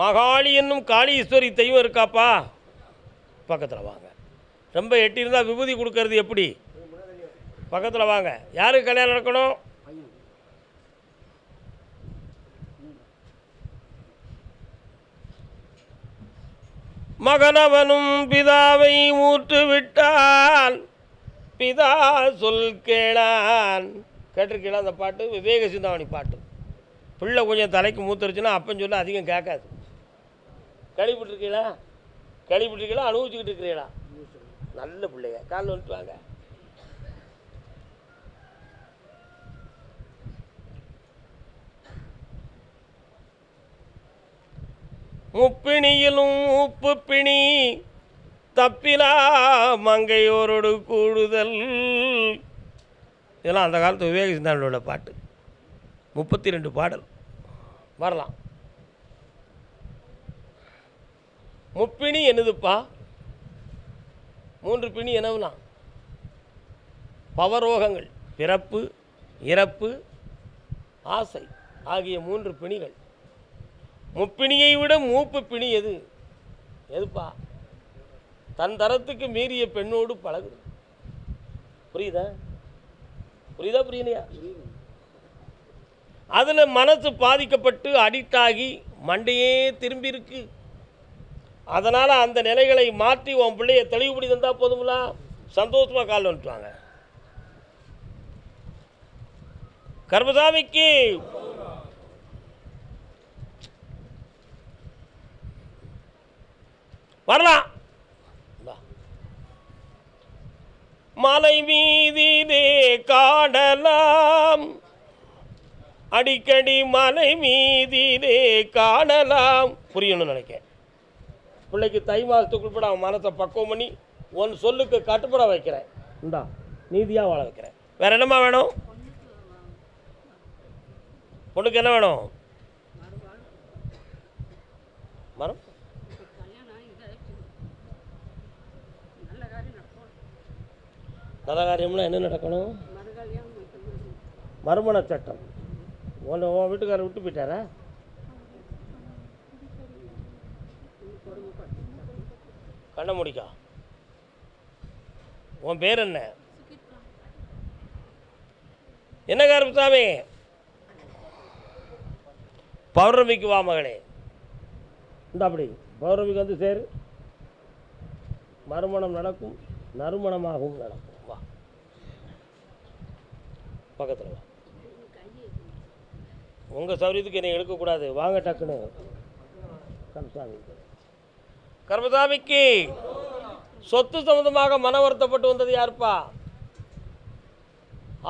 மகாளி என்னும் காளீஸ்வரி தெய்வம் இருக்காப்பா? பக்கத்தில் வாங்க. ரொம்ப எட்டியிருந்தால் விபூதி கொடுக்கறது எப்படி? பக்கத்தில் வாங்க. யாருக்கு கல்யாணம் நடக்கணும்? மகனவனும் பிதாவை மூட்டு விட்டான் பிதா சொல் கேளான். கேட்டிருக்கீங்களா அந்த பாட்டு? விவேக சிந்தாமணி பாட்டு. பிள்ளை கொஞ்சம் தலைக்கு மூத்துருச்சுன்னா அப்பன் சொல்ல அதிகம் கேட்காது. கழிவிட்டுருக்கீங்களா கழிவிட்டுருக்கீங்களா அனுபவிச்சுக்கிட்டு இருக்கிறீங்களா? நல்ல பிள்ளைங்க. காலில் வந்துட்டு வாங்க. முப்பிணியிலும் உப்பு பிணி தப்பிலா மங்கையோரோடு கூடுதல். இதெல்லாம் அந்த காலத்து விவேக சிந்தானோட பாட்டு. முப்பத்தி ரெண்டு பாடல். வரலாம். முப்பிணி என்னதுப்பா? மூன்று பிணி என்னவுனா பவரோகங்கள் பிறப்பு இறப்பு ஆசை ஆகிய மூன்று பிணிகள். முப்பிணியை விட மூப்பு பிணி எது? எதுப்பா? தன் தரத்துக்கு மீறிய பெண்ணோடு பழகுது. புரியுதா? புரியுதா புரியலையா? அதில் மனசு பாதிக்கப்பட்டு அடிக்ட் ஆகி மண்டையே திரும்பியிருக்கு. அதனால் அந்த நிலைகளை மாற்றி உன் பிள்ளைய தெளிவுபடி தந்தால் போதுங்களா சந்தோஷமாக கால் வந்துட்டுவாங்க கர்மசாமிக்கு வரலாம். மலை மீதிலே காணலாம். அடிக்கடி மலை மீதிலே காணலாம். புரியணும்னு நினைக்கிறேன். பிள்ளைக்கு தை மாதத்துக்குள்பட அவன் மனத்தை பக்குவம் பண்ணி உன் சொல்லுக்கு கட்டுப்பட வைக்கிறேன். இந்தா நீதியாக வாழ வைக்கிறேன். வேற என்னம்மா வேணும்? பொண்ணுக்கு என்ன வேணும்? மரம்? நல்ல காரியம்னா என்ன நடக்கணும்? மறுமண சட்டம் உன்னை உன் வீட்டுக்காரர் விட்டு போயிட்டாரா? கண்ண முடிக்கா. உன் பேர் என்ன? என்ன கருப்புசாமி பௌர்ணமிக்கு வா மகளே. இந்த அப்படி. பௌர்ணமிக்கு வந்து சேரு. மறுமணம் நடக்கும் நறுமணமாகவும் நடக்கும். வா. பக்கத்தில் வா. உங்கள் சௌரியத்துக்கு என்னை எடுக்கக்கூடாது வாங்க டக்குன்னு. கம்சாமி. கர்மசாமிக்கு சொத்து சம்பந்தமாக மன வருத்தப்பட்டு வந்தது யாருப்பா?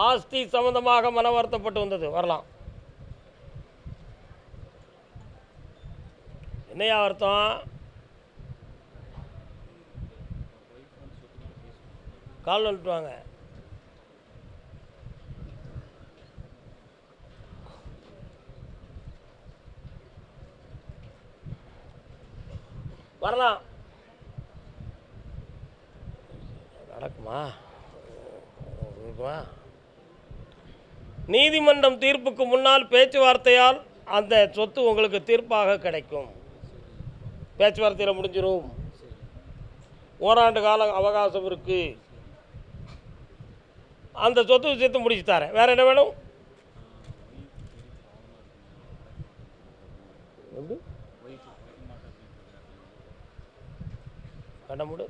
ஆஸ்தி சம்பந்தமாக மன வருத்தப்பட்டு வந்தது. வரலாம். என்னையா வருத்தம்? கால் வந்துட்டு வாங்க வரலாம். நடக்குமா? இருக்குமா நீதிமன்றம் தீர்ப்புக்கு முன்னால் பேச்சுவார்த்தையால் அந்த சொத்து உங்களுக்கு தீர்ப்பாக கிடைக்கும். பேச்சுவார்த்தையில் முடிஞ்சிடும் ஓராண்டு காலம் அவகாசம் இருக்கு. அந்த சொத்து விஷயத்தை முடிச்சு தரேன். வேற என்ன வேணும் எப்படி கண்ண மூடு.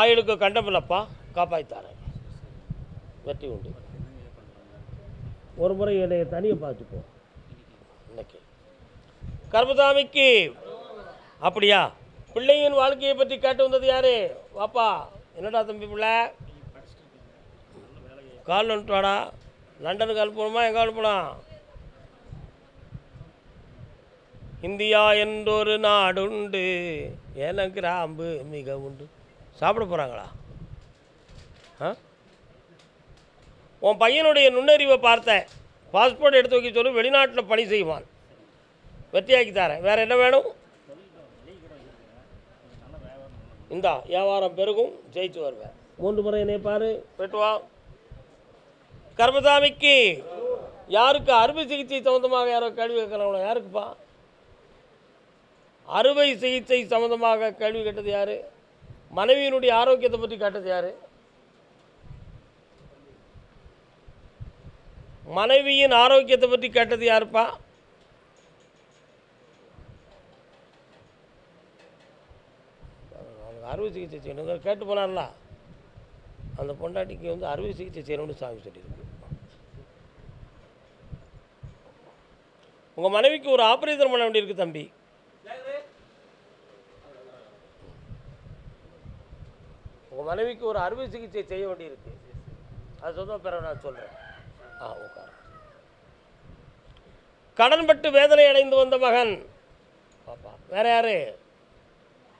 ஆயுளுக்கு கண்டமில்லப்பா காப்பாற்றித்தாரேன் வெற்றி உண்டு. ஒரு முறை என்னை தனியை பார்த்துப்போம் இன்னைக்கு. கர்மசாமிக்கு அப்படியா? பிள்ளையின் வாழ்க்கையை பற்றி கேட்டு வந்தது யாரு? வாப்பா என்னடா தம்பி பிள்ளை? கால் வந்துட்டு வாடா லண்டனுக்கு அனுப்பணுமா எங்கே அனுப்பலாம் இந்தியா என்றொரு நாடுண்டு. எனக்கு கிராம்பு மிக உண்டு சாப்பிட போகிறாங்களா ஆ? உன் பையனுடைய நுண்ணறிவை பார்த்தேன். பாஸ்போர்ட் எடுத்து வைக்க சொல்லி வெளிநாட்டில் பணி செய்வான். வெற்றியாக்கி தரேன். வேறு என்ன வேணும்? இந்தா வியாபாரம் பெருகும் ஜெயிச்சு வருவேன். மூன்று முறை என்னை பாரு. வெட்டுவா கர்மசாமிக்கு யாருக்கு அறுவை சிகிச்சை சம்மந்தமாக யாரோ கேள்வி கேட்குறாங்களோ யாருக்குப்பா? அறுவை சிகிச்சை சம்மந்தமாக கேள்வி கேட்டது யார்? மனைவியினுடைய ஆரோக்கியத்தை பற்றி கேட்டது யார்? மனைவியின் ஆரோக்கியத்தை பற்றி கேட்டது யாருப்பா? அறுவை சிகிச்சை செய்யணும். கேட்டு போனார்ல அந்த பொண்டாட்டிக்கு வந்து அறுவை சிகிச்சை செய்யணும்னு சாமி சொல்லியிருக்கு. உங்கள் மனைவிக்கு ஒரு ஆப்ரேஷன் பண்ண வேண்டியிருக்கு தம்பி. உங்கள் மனைவிக்கு ஒரு அறுவை சிகிச்சை செய்ய வேண்டியிருக்கு. அது சொந்த பிறகு நான் சொல்கிறேன் ஆ உட்கார. கடன்பட்டு வேதனை அடைந்து வந்த மகன். பாப்பா வேற யாரு?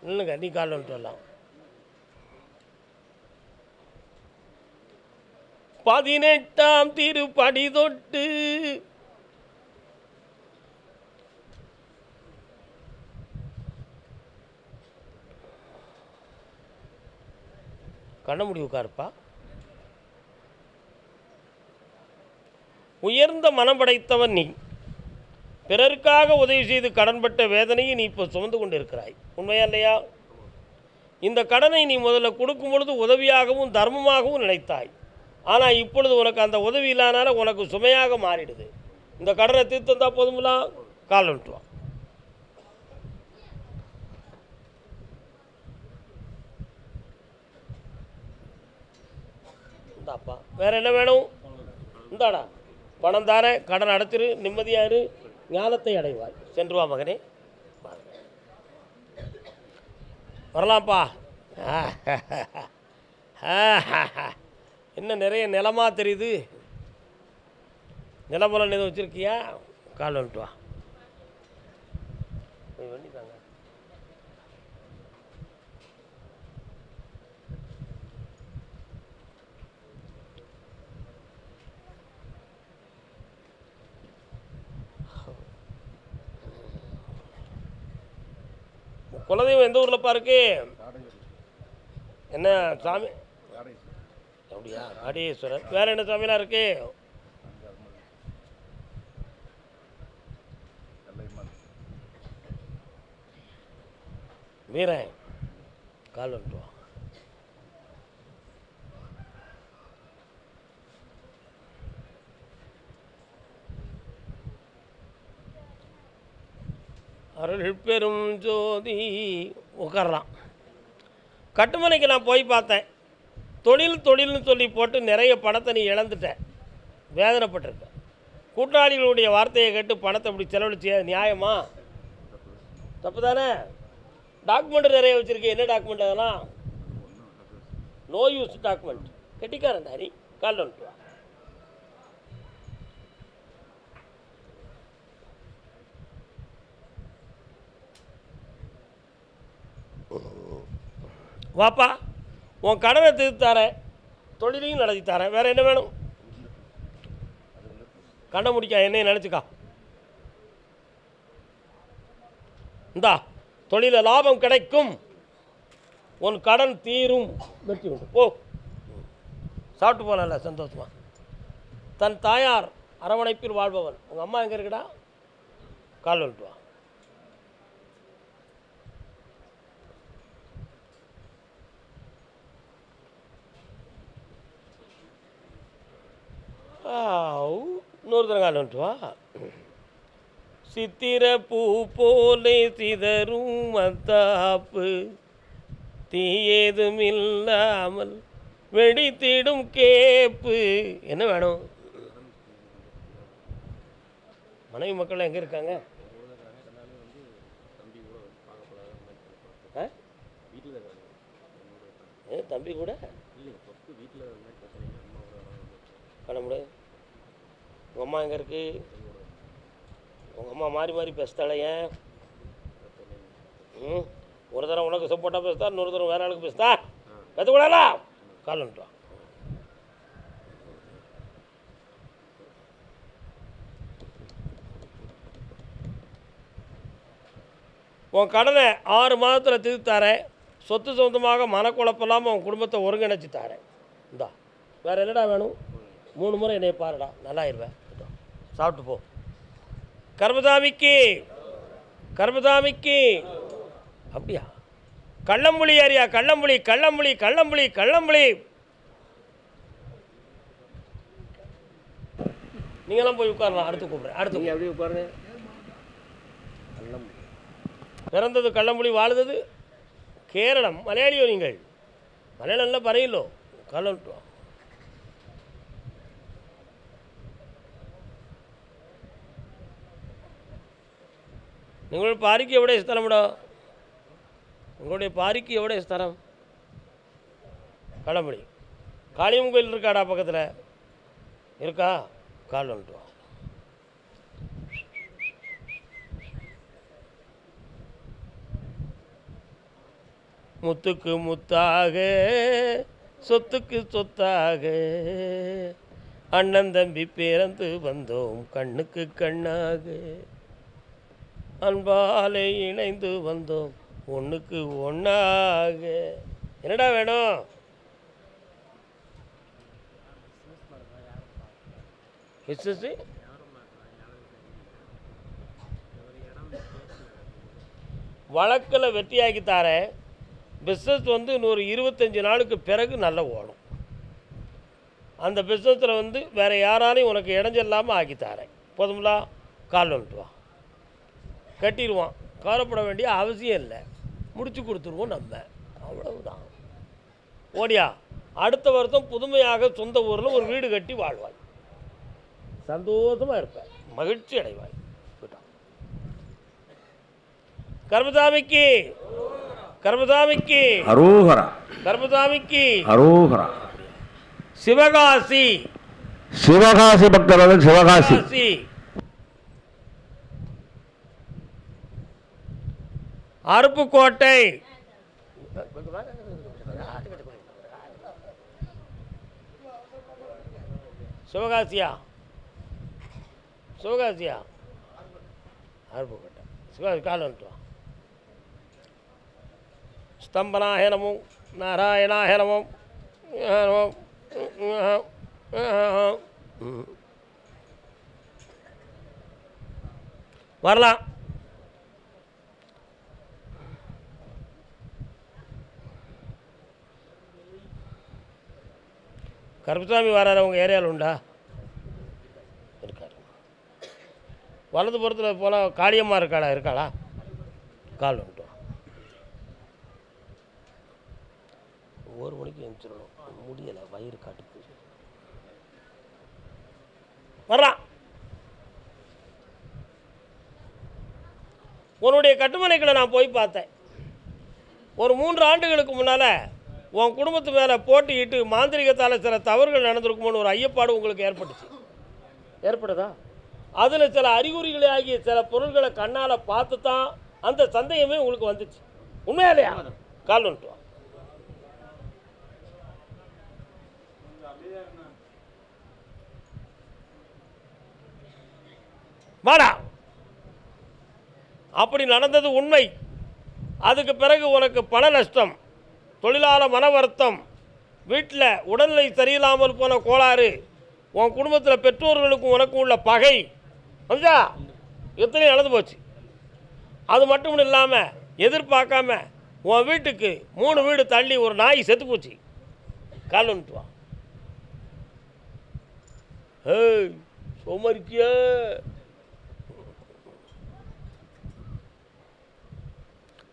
நில்லுங்க நீ கால் வரலாம். பதினெட்டாம் திருப்படி தொட்டு கண்ண முடி உட்காருப்பா. உயர்ந்த மனம் படைத்தவன் நீ. பிறருக்காக உதவி செய்து கடன்பட்ட வேதனையை நீ இப்போ சுமந்து கொண்டு இருக்கிறாய் உண்மையா இல்லையா? இந்த கடனை நீ முதல்ல கொடுக்கும் பொழுது உதவியாகவும் தர்மமாகவும் நினைத்தாய். ஆனால் இப்பொழுது உனக்கு அந்த உதவி இல்லாதனால உனக்கு சுமையாக மாறிடுது. இந்த கடனை தீர்த்து தந்தா போதுங்களா? கால் விட்டு இந்தாப்பா. வேற என்ன வேணும்? இந்தாடா. பணம் தார கடன் அடைச்சிரு நிம்மதியாரு ஞானத்தை அடைவாய். சென்று வா மகனே. வரலாம்ப்பா. என்ன நிறைய நிலமா தெரியுது? நிலமலம் எதுவும் வச்சுருக்கியா? கால் வந்துட்டு வா. குலதெய்வம் எந்த ஊரில்ப்பா இருக்கு? என்ன சாமி? அப்படியா? ஆடீஸ்வரர் வேற என்ன சாமிலாம் இருக்கு? வீரன். கால் வந்துட்டு வா அருள் பெரும் ஜோதி உட்காரலாம் கட்டுமனைக்கு நான் போய் பார்த்தேன். தொழில் தொழில்னு சொல்லி போட்டு நிறைய பணத்தை நீ இழந்துட்டேன் வேதனைப்பட்டிருக்க. கூட்டாளிகளுடைய வார்த்தையை கேட்டு பணத்தை இப்படி செலவழிச்சிய? நியாயமா? தப்பு தானே டாக்குமெண்ட் நிறைய வச்சுருக்கேன் என்ன டாக்குமெண்ட் அதெல்லாம்? நோ யூஸ் டாக்குமெண்ட் கெட்டிக்காரன் நீ கால் வந்துட்டு வா வாப்பா உன் கடனை தீர்த்து தரேன். தொழிலையும் நடத்தி தரேன். வேறு என்ன வேணும்? கண்ணை முடிக்கா என்னையும் நினச்சிக்கா. இந்தா தொழில லாபம் கிடைக்கும். உன் கடன் தீரும். வெற்றி உண்டு ஓ சாப்பிட்டு போகலாம்ல சந்தோஷமா. தன் தாயார் அரவணைப்பில் வாழ்பவன். உங்கள் அம்மா எங்கே இருக்கடா? கால் வந்துட்டு வா ஆவ். வா சித்திர பூ போலே சிதறும் மத்தாப்பு. தீயேதும் இல்லாமல் வெடித்திடும் கேப்பு. என்ன வேணும்? மனைவி மக்கள் எங்கே இருக்காங்க? தம்பி கூட? கிளம்புடு உங்கள் அம்மா எங்கே இருக்கு? உங்கள் அம்மா மாறி மாறி பேசுத்தாளே ஏன்? ம்? ஒரு தரம் உனக்கு சப்போர்ட்டாக பேசுதா இன்னொரு தரம் வேற ஆளுக்கு பேசுதா? பேசக்கூடாதா காலன்ட்டா உன் கடனை ஆறு மாதத்தில் திருத்தாரேன் சொத்து சொந்தமாக மனக்குழப்பம் இல்லாமல் உன் குடும்பத்தை ஒருங்கிணைச்சு தாரேன். இந்தா வேறு என்னடா வேணும்? மூணு முறை என்னை பாருடா. நல்லாயிருவேன் சாப்பிட்டு போ. கர்மதாமிக்கு கர்மதாமிக்கு. அப்படியா? கள்ளம்புலி ஏரியா கள்ளம்புலி கள்ளம்புலி கள்ளம்புலி கள்ளம்புலி. நீங்களாம் போய் உட்காரலாம். அடுத்து கூப்பிட்றேன். அடுத்து அப்படியே உட்காருங்க? பிறந்தது கள்ளம்புலி வாழ்ந்தது கேரளம். மலையாளியோ நீங்கள்? மலையாளம்லாம் பறையிலோ கள்ளம். നിങ്ങൾ പാരിക്ക് എവിടെ സ്ഥലം ഇവിടെ നിങ്ങളുടെ പാരിക്ക് എവിടെ സ്ഥലം களம்படி காளியம்மன் கோயில் இருக்காடா பக்கத்தில் இருக்கா கால் வந்துட்டு வா முத்துக்கு முத்தாக சொத்துக்கு சொத்தாக அண்ணன் தம்பி பிறந்து வந்தோம் கண்ணுக்கு கண்ணாக அன்பாலே இணைந்து வந்தோம். ஒன்றுக்கு ஒன்றாக என்னடா வேணும்? பிஸ்னஸ் வழக்கில் வெற்றியாக்கி தாரேன். பிஸ்னஸ் வந்து இன்னொரு இருபத்தஞ்சி நாளுக்கு பிறகு நல்லா ஓடும். அந்த பிஸ்னஸில் வந்து வேறு யாராலையும் உனக்கு இடைஞ்சல்லாமல் ஆக்கி தாரேன். போதுங்களா கால் வந்துட்டு வா. கட்டிடுவான். கவலைப்பட வேண்டிய அவசியம் இல்லை. முடிச்சு கொடுத்துருவோம் நம்ம. அவ்வளவுதான். ஓடியா அடுத்த வருஷம் புதுமையாக சொந்த ஊரில் ஒரு வீடு கட்டி வாழ்வாய். சந்தோஷமாக இருப்பேன் மகிழ்ச்சி அடைவாய். போயிட்டான். கர்மசாமிக்கு கர்மசாமிக்கு அரோகரா. கர்மசாமிக்கு அரோகரா. சிவகாசி. சிவகாசி பக்தர்கள் சிவகாசி சிவகாசி அருப்புக்கோட்டை. சிவகாசியா? சிவகாசியா? அருப்புக்கோட்டை. சிவகாசி காலம் வந்துட்டு வா. ஸ்தம்பனாய நமோ நாராயணாய நமோ வரலாம். கருப்பசாமி வராரு உங்கள் ஏரியாவில் உண்டா? இருக்காரு. வலது புறத்தில் போனால் காளியம்மா இருக்காளா? இருக்காளா? கால் உண்டு ஒரு மணிக்கு எழுந்திரிடணும் முடியலை வயிறு காட்டுக்கு வர்றான் உன்னுடைய கட்டுமனைகளை நான் போய் பார்த்தேன். ஒரு மூன்று ஆண்டுகளுக்கு முன்னால் உன் குடும்பத்து மேலே போட்டிக்கிட்டு மாந்திரிகத்தால் சில தவறுகள் நடந்திருக்குமோன்னு ஒரு ஐயப்பாடு உங்களுக்கு ஏற்பட்டுச்சு. ஏற்படுதா? அதில் சில அறிகுறிகளை ஆகிய சில பொருள்களை கண்ணால் பார்த்து தான் அந்த சந்தேகமே உங்களுக்கு வந்துச்சு. உண்மையா இல்லையா? கால் வந்துட்டு வாடா. அப்படி நடந்தது உண்மை. அதுக்கு பிறகு உனக்கு பண நஷ்டம். தொழிலாளர் மன வருத்தம் வீட்டில் உடல்நிலை சரியில்லாமல் போன கோளாறு உன் குடும்பத்தில் பெற்றோர்களுக்கும் உனக்கும் உள்ள பகை. வந்துச்சா எத்தனையும் நடந்து போச்சு. அது மட்டும் இல்லாமல் எதிர்பார்க்காம உன் வீட்டுக்கு மூணு வீடு தள்ளி ஒரு நாய் செத்து போச்சு. கால் வந்துட்டு ஏய் சோமரிக்கிய?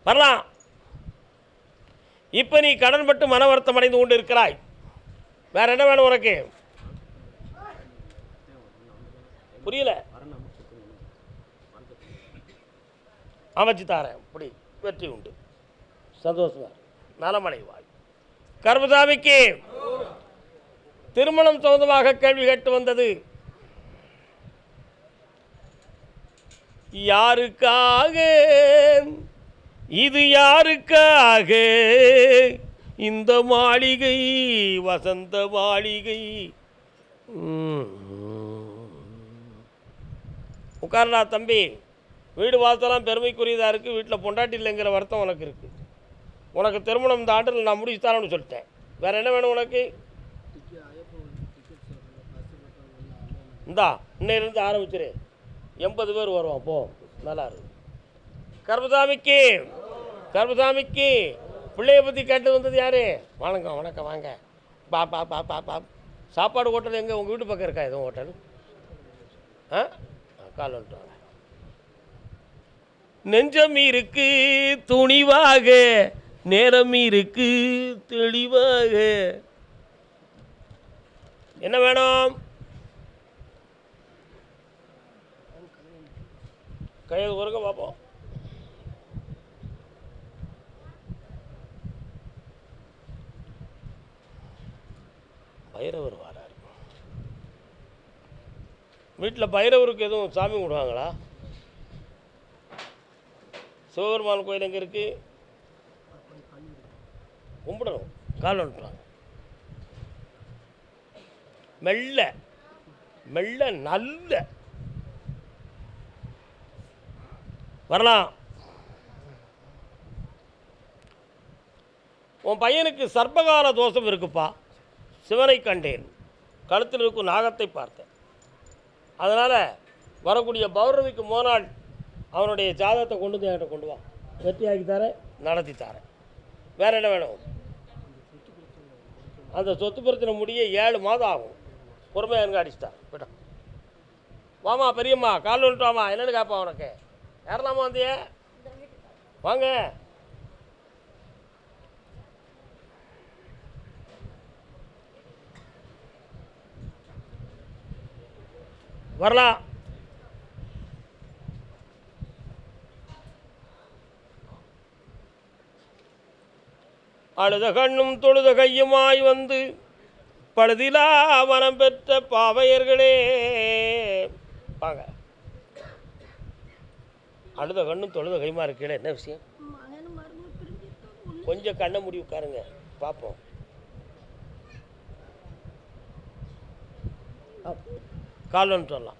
வரலாம். இப்போ நீ கடன்பட்டு மன வருத்தம் அடைந்து கொண்டு இருக்கிறாய் வேற என்ன வேணும் உனக்கு? புரியல? அமைச்சு தாரேன் இப்படி வெற்றி உண்டு. சந்தோஷமா நலமடைவாய். கர்மசாமிக்கு திருமணம் சொந்தமாக கேள்வி கேட்டு வந்தது. யாருக்காக இது யாருக்காக? இந்த மாளிகை வசந்த மாளிகை. உட்காரடா தம்பி. வீடு வாசலாம் பெருமைக்குரியதாக இருக்குது வீட்டில் பொண்டாட்டி இல்லைங்கிற வருத்தம் உனக்கு இருக்குது உனக்கு திருமணம் இந்த ஆண்டில் நான் முடிச்சு தரேன்னு சொல்லிட்டேன். வேறு என்ன வேணும் உனக்கு? இந்தா இன்னையிலேருந்து ஆரம்பிச்சிரு. எண்பது பேர் வருவான் போ. நல்லா இருக்கு கர்மசாமிக்கு கர்மசாமிக்கு. பிள்ளைய பற்றி கேட்டு வந்தது யார்? வணக்கம் வணக்கம் வாங்க. பா பா பா பா பா. சாப்பாடு ஹோட்டல் எங்கே? உங்கள் வீட்டு பக்கம் இருக்கா? எதுவும் ஹோட்டல்? ஆ? கால் வந்துட்டு நெஞ்சம் இருக்கு துணிவாக. நேரம் இருக்கு தெளிவாக. என்ன வேணும்? கையை ஒருங்க பார்ப்போம். பைரவர் வரார். வீட்டில் பைரவருக்கு எதுவும் சாமி கும்பிடுவாங்களா? சிவபெருமான் கோயில் எங்கே இருக்கு? கும்பிடணும். கால் வந்துட்டாங்க மெல்ல மெல்ல நல்ல. வரலாம். உன் பையனுக்கு சர்ப்பகால தோஷம் இருக்குப்பா. சிவனை கண்டேன். கழுத்தில் இருக்கும் நாகத்தை பார்த்தேன். அதனால் வரக்கூடிய பௌர்ணமிக்கு மோனாள் அவனுடைய ஜாதகத்தை கொண்டு வந்து என்கிட்ட கொண்டு வா. வெற்றியாக்கி தரேன் நடத்தி தரேன். வேறு என்ன வேணும்? அந்த சொத்து பிரச்சனை முடிய ஏழு மாதம் ஆகும். பொறுமையாக எனக்கு அடிச்சிட்டா போய்ட்டா வாமா பெரியம்மா கால் வந்துட்டு வாமா. என்னென்னு கேட்பான் உனக்கு? யாரெல்லாமா வந்தியே? வாங்க. வரலாம். அழுத கண்ணும் தொழுத கையுமாய் வந்து பழுதிலா வனம் பெற்ற பாவையர்களே. வாங்க. அழுத கண்ணும் தொழுத கையுமா இருக்கீங்களே என்ன விஷயம்? கொஞ்சம் கண்ணை முடி உட்காருங்க பார்ப்போம். காலம்னு சொல்லலாம்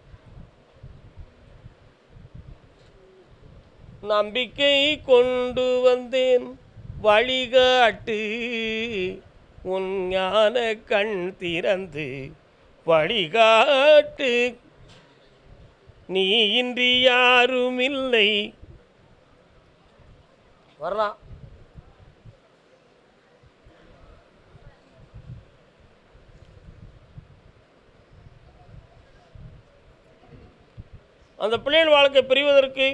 நம்பிக்கை கொண்டு வந்தேன் வழிகாட்டு உன் ஞான கண் திறந்து வழிகாட்டு. நீ இன்றி யாரும் இல்லை வரலாம். அந்த பிள்ளைகள் வாழ்க்கை பிரிவதற்கு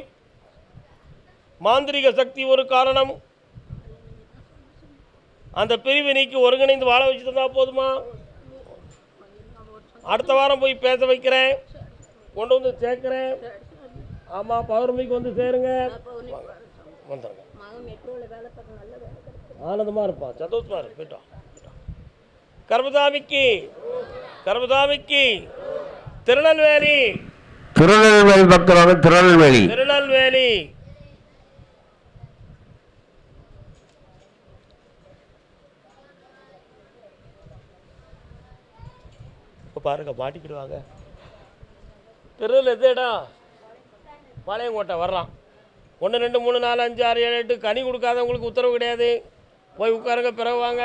மாந்திரிக சக்தி ஒரு காரணம். அந்த பிரிவை நீக்கி ஒருங்கிணைந்து வாழ வச்சு தந்தால் போதுமா? அடுத்த வாரம் போய் பேச வைக்கிறேன். கொண்டு வந்து சேர்க்குறேன். ஆமாம் பௌர்ணமிக்கு வந்து சேருங்க. வந்துடுங்க ஆனந்தமாக இருப்பான் சந்தோஷமாக இருக்கு போயிட்டோம் கர்மதாமிக்கு கர்மதாமிக்கு திருநெல்வேலி. திருநெல்வேலி பக்தரான திருநெல்வேலி. திருநெல்வேலி. இப்போ பாருங்க மாட்டிக்கிடுவாங்க. தெருவில் எது இடம்? பாளையங்கோட்டை வர்றான் ஒன்று ரெண்டு மூணு நாலு அஞ்சு ஆறு ஏழு எட்டு கனி கொடுக்காதவங்களுக்கு உத்தரவு கிடையாது. போய் உட்காருங்க பிறகு வாங்க.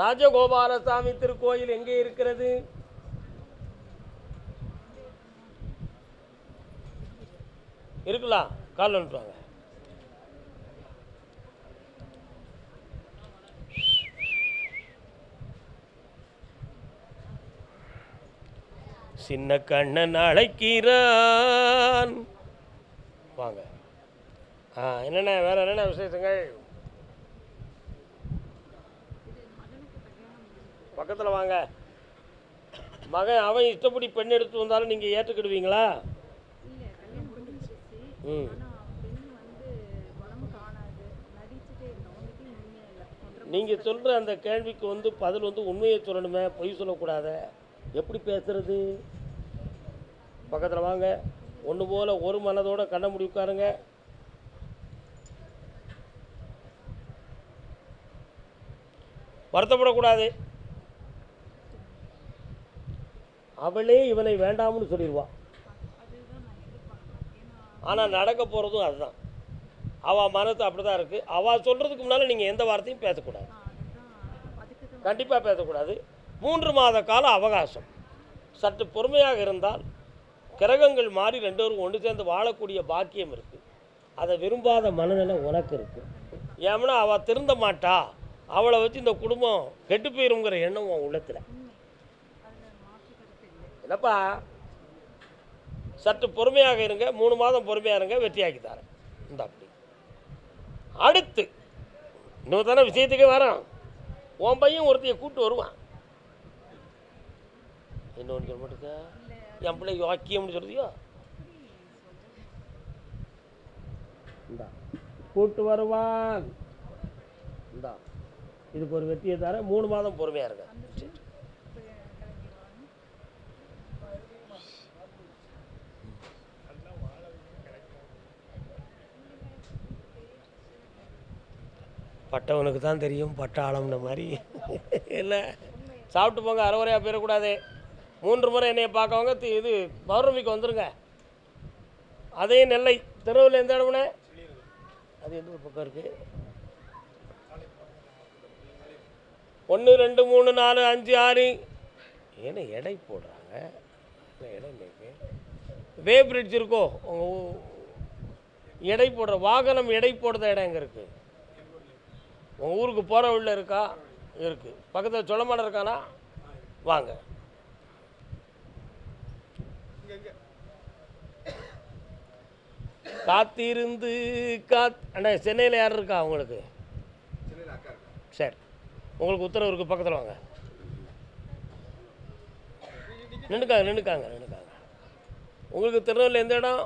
ராஜகோபாலசாமி திருக்கோயில் எங்கே இருக்கிறது? இருக்கலாம். கால் வந்துட்டுவாங்க சின்ன கண்ணன் அழைக்கிறான். வாங்க. ஆ என்னென்ன வேற என்னென்ன விசேஷங்கள்? பக்கத்தில் வாங்க. மகன் அவன் இஷ்டப்படி பெண் எடுத்து வந்தாலும் நீங்கள் ஏற்றுக்கிடுவீங்களா இல்லை கல்யாணம் முடிஞ்சிருச்சு ம் ஆனால் பெண் வந்து உடம்பு காணாது நடிச்சுட்டே இருந்தோம் ஒன்றுக்கு உண்மையாக இல்லை ஒன்றரை நீங்கள் சொல்கிற அந்த கேள்விக்கு வந்து பதில் வந்து உண்மையை சொல்லணுமே பொய் சொல்லக்கூடாத. எப்படி பேசுறது? பக்கத்தில் வாங்க. ஒன்று போல் ஒரு மனதோட கண்ண முடி உட்காருங்க. வருத்தப்படக்கூடாது. அவளே இவனை வேண்டாம்னு சொல்லிடுவா அதுதான் நான் எதிர்பார்க்குறேன் ஏன்னா ஆனால் நடக்க போகிறதும் அதுதான். அவள் மனசு அப்படி தான் இருக்குது அவள் சொல்கிறதுக்கு முன்னால் நீங்கள் எந்த வார்த்தையும் பேசக்கூடாது. கண்டிப்பாக பேசக்கூடாது. மூன்று மாத கால அவகாசம். சற்று பொறுமையாக இருந்தால் கிரகங்கள் மாறி ரெண்டு பேரும் ஒன்று சேர்ந்து வாழக்கூடிய பாக்கியம் இருக்குது அதை விரும்பாத மனநிலை உனக்கு இருக்குது ஏன்னா அவள் திருந்த மாட்டா. அவளை வச்சு இந்த குடும்பம் கெட்டு போயிருங்கிற எண்ணம் உன் உள்ளத்தில். என்னப்பா? சற்று பொறுமையாக இருங்க மூணு மாதம் பொறுமையாக இருங்க வெற்றியாக்கி தரேன். இந்த அப்படி. அடுத்து இன்னும் தானே விஷயத்துக்கே வரோம் உன் பையன் ஒருத்தைய கூப்பிட்டு வருவான். இன்னொன்று சொல்ல மாட்டேங்க? என் பிள்ளை யோக்கியம்னு சொல்லுதியோ இந்தா கூட்டு வருவான். இந்தா இதுக்கு ஒரு வெற்றியை தர மூணு மாதம் பொறுமையாக இருங்க சரி கிளம்பிடுவாங்க பட்டவனுக்கு தான் தெரியும் பட்டாளம்ன மாதிரி. இல்லை சாப்பிட்டு போங்க அரைவரையாக போயிடக்கூடாது. மூன்று முறை என்னையை பார்க்கவங்க தி- இது பௌர்ணமிக்கு வந்துடுங்க அதே நெல்லை தெருவில் எந்த இடம்னே? அது எந்த ஒரு பக்கம் இருக்குது ஒன்று ரெண்டு மூணு நாலு அஞ்சு ஆறு. ஏன்னா எடை போடுறாங்க? எடை வே பிரிட்ஜ் இருக்கோ உங்கள் எடை போடுற வாகனம் எடை போடுற இடம் எங்கே இருக்குது உங்கள் ஊருக்கு போகிற வழியில் இருக்கா? இருக்குது பக்கத்தில் சொல்லமாடம் இருக்கானா? வாங்க. காத்திருந்து காத் அண்ணா சென்னையில் யார் இருக்கா உங்களுக்கு? சரி. உங்களுக்கு உத்தரவு இருக்குது பக்கத்தில் வாங்க. நின்றுக்காங்க நின்றுக்காங்க நின்றுக்காங்க உங்களுக்கு திருநெல்வேலி எந்த இடம்?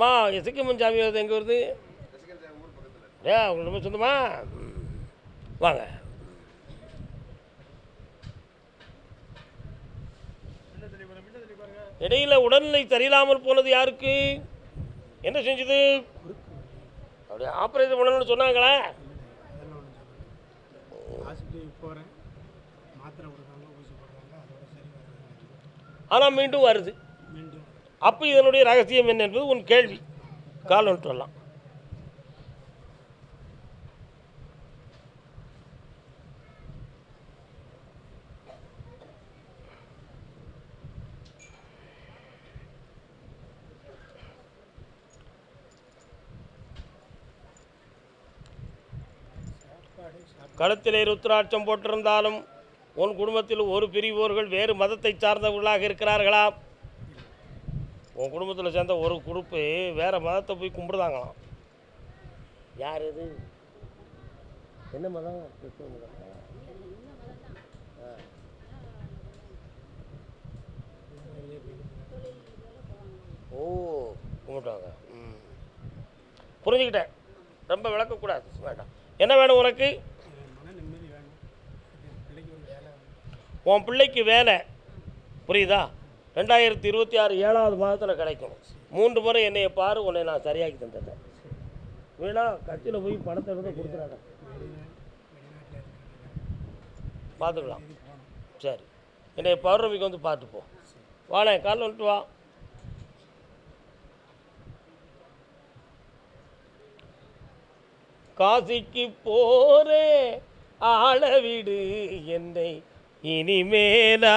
மா சிக்கிமன் சாமி வருது எங்கே வருது? ஏ உங்களுக்கு ரொம்ப சொந்தமா. வாங்க. இடையில உடல்நிலை சரியில்லாமல் போனது யாருக்கு? என்ன செஞ்சது? அப்படியே ஆப்ரேஷன் பண்ணணும்னு சொன்னாங்களே? ஆனால் மீண்டும் வருது. அப்போ இதனுடைய ரகசியம் என்ன என்பது உன் கேள்வி. கால் வந்துட்டு வரலாம் சாப்பாடு சாப்பிட்டு கழுத்திலே ருத்ராட்சம் போட்டிருந்தாலும் உன் குடும்பத்தில் ஒரு பிரிவோர்கள் வேறு மதத்தை சார்ந்தவர்களாக இருக்கிறார்களா? உன் குடும்பத்தில் சேர்ந்த ஒரு குரூப்பு வேறு மதத்தை போய் கும்பிடுதாங்களாம். யார் இது? என்ன மதம்? கிறிஸ்துவ மதம்? ஓ கும்பிட்டாங்க. ம். புரிஞ்சுக்கிட்டேன். ரொம்ப விளக்கக்கூடாது வேண்டாம் என்ன வேணும் உனக்கு எனக்கு மன நிம்மதி வேணும் என் பிள்ளைக்கு ஒரு வேலை வேணும். உன் பிள்ளைக்கு வேலை. புரியுதா? ரெண்டாயிரத்தி இருபத்தி ஆறு ஏழாவது மாதத்தில் கிடைக்கும். மூன்று முறை என்னையை பாரு உன்னை நான் சரியாக்கி தந்துட்டேன் வேணா கட்சியில் போய் பணத்தை கூட கொடுக்குறாங்க பார்த்துக்கலாம் சரி. என்னைய பௌர்ணமிக்கு வந்து பார்த்துப்போம் போ. காலைல வந்துட்டு வா. காசிக்கு போறே ஆள வீடு என்னை. இனிமேலா